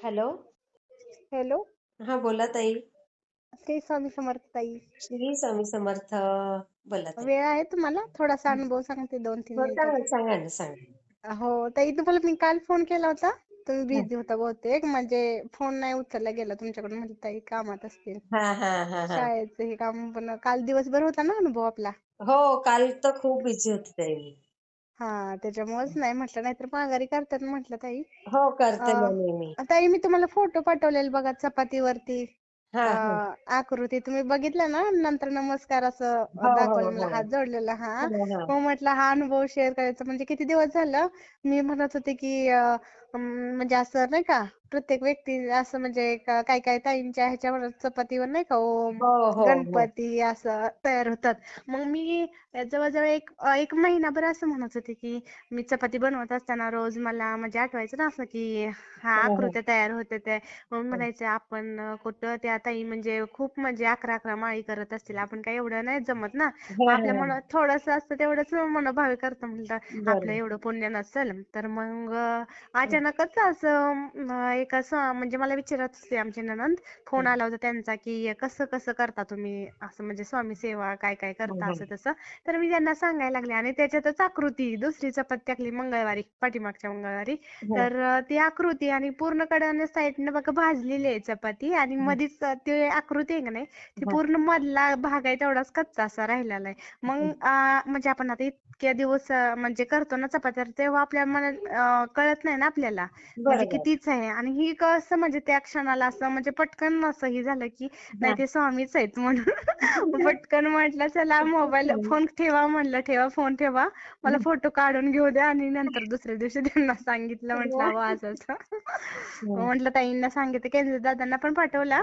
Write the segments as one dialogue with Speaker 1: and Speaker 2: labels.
Speaker 1: Hello.
Speaker 2: Hello.
Speaker 1: हा बोला ताई.
Speaker 2: श्री स्वामी समर्थ ताई.
Speaker 1: श्री स्वामी समर्थ. बोला ताई.
Speaker 2: वेळ आहे तुम्हाला? थोडासा अनुभव सांगते दोन तीन
Speaker 1: हो सांगा
Speaker 2: मिनिटाचा
Speaker 1: सांगा ना. सांगा
Speaker 2: हो ताई तुम्हाला मी काल फोन केला होता. तुम्ही बिझी होता बहुतेक. म्हणजे फोन नाही उचलला गेला तुमच्याकडून. म्हणजे ताई कामात असतील.
Speaker 1: हा हा हा हा.
Speaker 2: शाळेचं हे काम पण काल दिवसभर होता ना अनुभव आपला?
Speaker 1: हो काल तर खूप बिझी होते ताई मी.
Speaker 2: हा त्याच्यामुळेच नाही म्हटलं नाहीतर माघारी करतात म्हटलं ताई.
Speaker 1: हो करते ना
Speaker 2: अं,
Speaker 1: नेहमी
Speaker 2: ताई मी तुम्हाला फोटो पाठवलेले बघा चपातीवरती.
Speaker 1: हा हा.
Speaker 2: आकृती तुम्ही बघितलं ना नंतर नमस्कार असं
Speaker 1: हो हो
Speaker 2: दाखवलं मला
Speaker 1: हो.
Speaker 2: हात जोडलेला हा.
Speaker 1: हो हा.
Speaker 2: मग म्हटलं हा अनुभव शेअर करायचा म्हणजे किती दिवस झालं? मी म्हणत होते की अं, म्हणजे असं नाही का प्रत्येक व्यक्ती असं म्हणजे का- काय काय ताईंच्या ह्याच्यावर चपातीवर नाही का ओम
Speaker 1: हो हो हो.
Speaker 2: गणपती असं तयार होतात. मग मी जवळजवळ एक एक महिनाभर असं म्हणत होते की मी चपाती बनवत असताना रोज मला म्हणजे आठवायचं ना असं की हा
Speaker 1: हो हो.
Speaker 2: आकृत्या तयार होते ते मग म्हणायचे आपण कुठं त्या ताई म्हणजे खूप म्हणजे अकरा अकरा माळी करत असतील आपण काय एवढं नाही जमत ना. मग आपल्या मनात थोडंसं असतं तेवढंच मनोभावे करतो म्हटलं आपलं एवढं पुण्य नसेल तर मग अचानकच असं एक असं म्हणजे मला विचारत होते आमचे ननंद फोन आला होता त्यांचा की कसं कसं करता तुम्ही? असं म्हणजे स्वामी सेवा काय काय करता
Speaker 1: हा.
Speaker 2: असं तसं. तर मी त्यांना सांगायला लागले आणि त्याच्यातच आकृती दुसरी चपाती टाकली मंगळवारी पाठीमागच्या मंगळवारी.
Speaker 1: हा.
Speaker 2: तर ती आकृती आणि पूर्ण कडेने साईडने बघा भाजलेली आहे चपाती आणि मधीच ती आकृती आहे का नाही ती
Speaker 1: हा.
Speaker 2: पूर्ण मधला भाग आहे तेवढाच कच्चा असा राहिलेला आहे. मग म्हणजे आपण आता इतक्या दिवस अं, म्हणजे करतो ना चपात्या तेव्हा आपल्या मनात अं, कळत नाही ना आपल्याला. म्हणजे
Speaker 1: बरोबर.
Speaker 2: कितीच आहे. आणि ही कसं म्हणजे त्या क्षणाला असं म्हणजे पटकन असं हे झालं की नाही
Speaker 1: हा
Speaker 2: ते स्वामीच आहेत म्हणून. पटकन म्हटलं चला मोबाईल फोन ठेवा म्हणलं ठेवा फोन ठेवा. मला फोटो काढून घेऊ द्या आणि नंतर दुसऱ्या दिवशी त्यांना सांगितलं म्हटलं अहो असं असं. म्हटलं ताईंना सांगितलं केंद्र दादांना पण पाठवला.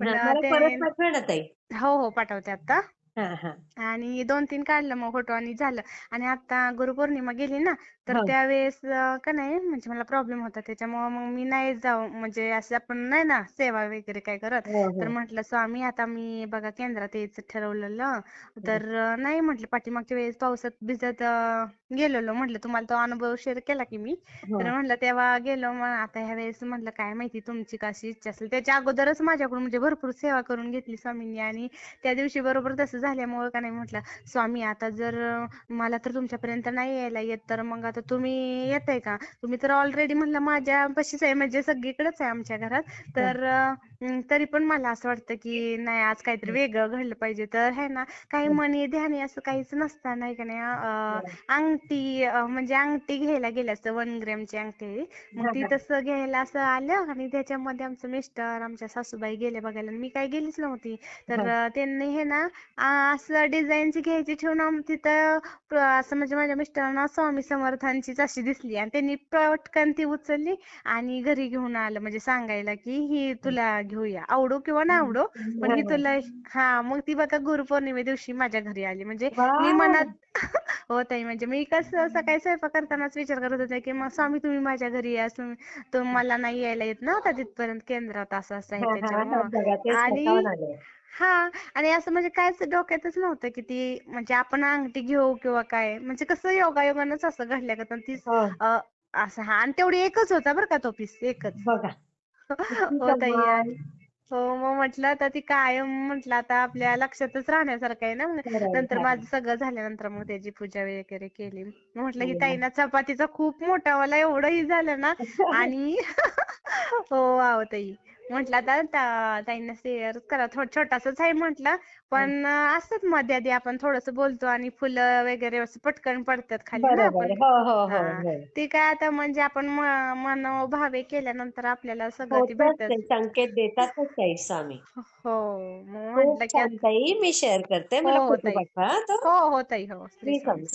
Speaker 2: पण
Speaker 1: हा
Speaker 2: ते
Speaker 1: परत पाठवा ना ताई.
Speaker 2: हो हो पाठवते आता.
Speaker 1: हा हा
Speaker 2: आणि दोन तीन काढलं मग फोटो आणि झालं. आणि आता गुरुपौर्णिमा गेली ना तर
Speaker 1: हा.
Speaker 2: त्यावेळेस अं, का नाही म्हणजे मला प्रॉब्लेम होता. त्याच्यामुळे मग मी नाही जाऊ म्हणजे असं आपण नाही ना सेवा वगैरे काय करत.
Speaker 1: हो
Speaker 2: तर
Speaker 1: हो
Speaker 2: म्हटलं स्वामी आता मी बघा केंद्रात यायचं ठरवलेलं.
Speaker 1: हो.
Speaker 2: तर अं, नाही म्हटलं पाठीमागच्या वेळेस पावसात भिजत अं, गेलेलो. म्हटलं तुम्हाला तो अनुभव शेअर केला की मी? तर म्हटलं तेव्हा गेलो. मग आता ह्या वेळेस म्हटलं काय माहिती तुमची कशी इच्छा असेल? त्याच्या अगोदरच माझ्याकडून म्हणजे भरपूर सेवा करून घेतली स्वामींनी. आणि त्या दिवशी बरोबर तसं झाल्यामुळे का नाही म्हटलं स्वामी आता जर अं, मला तर तुमच्यापर्यंत नाही यायला येत तर मग आता तुम्ही येताय का? तुम्ही तर ऑलरेडी म्हणलं माझ्या पशीच आहे म्हणजे सगळीकडेच आहे आमच्या घरात. तर तरी पण मला असं वाटतं की नाही आज काहीतरी वेगळं घडलं पाहिजे. तर है ना काही मनी ध्यानी असं काहीच नसतं नाही का नाही? अं, अंगठी अं, म्हणजे अंगठी घ्यायला गेले असतं वन ग्रॅमची अंगठी. मग ती तसं घ्यायला असं आलं आणि त्याच्यामध्ये आमचं मिस्टर आमच्या सासूबाई गेले बघायला. आणि मी काही गेलीच नव्हती. तर अं, त्यांनी हे ना आ, असं डिझाईनची घ्यायची ठेवून आम तिथं प्र- असं म्हणजे माझ्या मिस्टरांना स्वामी समर्थांचीच अशी दिसली आणि त्यांनी पटकन ती उचलली आणि घरी घेऊन आलं. म्हणजे सांगायला की ही तुला घेऊया. आवडो किंवा ना आवडो पण ही तुला हा मग ती बघा गुरुपौर्णिमे दिवशी माझ्या घरी आली. म्हणजे मी मनात हो ताई म्हणजे मी कसं सकाळी स्वयंपाक करतानाच विचार करत होते की मग स्वामी तुम्ही माझ्या घरी या. तुम्ही तुम्हाला नाही यायला येत ना तिथपर्यंत केंद्रात असं असं आहे त्याच्यामुळं आणि हा आणि असं म्हणजे कायच डोक्यातच नव्हतं की ती म्हणजे आपण अंगठी घेऊ किंवा काय. म्हणजे कसं योगायोगानंच असं घडल्या का तीच
Speaker 1: हो.
Speaker 2: अं, असं हा आणि तेवढी एकच होता बरं का तो पीस एकच. हो ताई आणि हो मग म्हटलं तर ती कायम म्हटलं आता आपल्या लक्षातच राहण्यासारखं आहे ना
Speaker 1: खरंय
Speaker 2: नंतर माझं
Speaker 1: खरंय
Speaker 2: सगळं झाल्यानंतर मग त्याची पूजा वगैरे केली. मग म्हटलं की
Speaker 1: हो.
Speaker 2: ताईना चपातीचा खूप मोठा मला एवढं ही झालं ना आणि हो आहो ताई. म्हटलं आता ता- ताईंना शेअर करा. थोडं छोटासाच आहे म्हटलं. पण अं, असंच मध्ये आधी आपण थोडंसं बोलतो आणि फुलं वगैरे असं पटकन पडतात खाली ना
Speaker 1: बरोबर.
Speaker 2: आपण.
Speaker 1: हो हो हो
Speaker 2: हा.
Speaker 1: हो.
Speaker 2: ते काय आता म्हणजे आपण म- मनोभावे केल्यानंतर आपल्याला सगळं ती
Speaker 1: होतच
Speaker 2: भेटत
Speaker 1: ते संकेत देतातच ताई स्वामी.
Speaker 2: हो मग
Speaker 1: खूप
Speaker 2: म्हटलं की
Speaker 1: छान
Speaker 2: आता
Speaker 1: ताई. मी शेअर करते.
Speaker 2: हो
Speaker 1: मला
Speaker 2: हो
Speaker 1: फोटो
Speaker 2: ताई.
Speaker 1: पाठवा हा.
Speaker 2: हो हो ताई. हो श्री स्वामी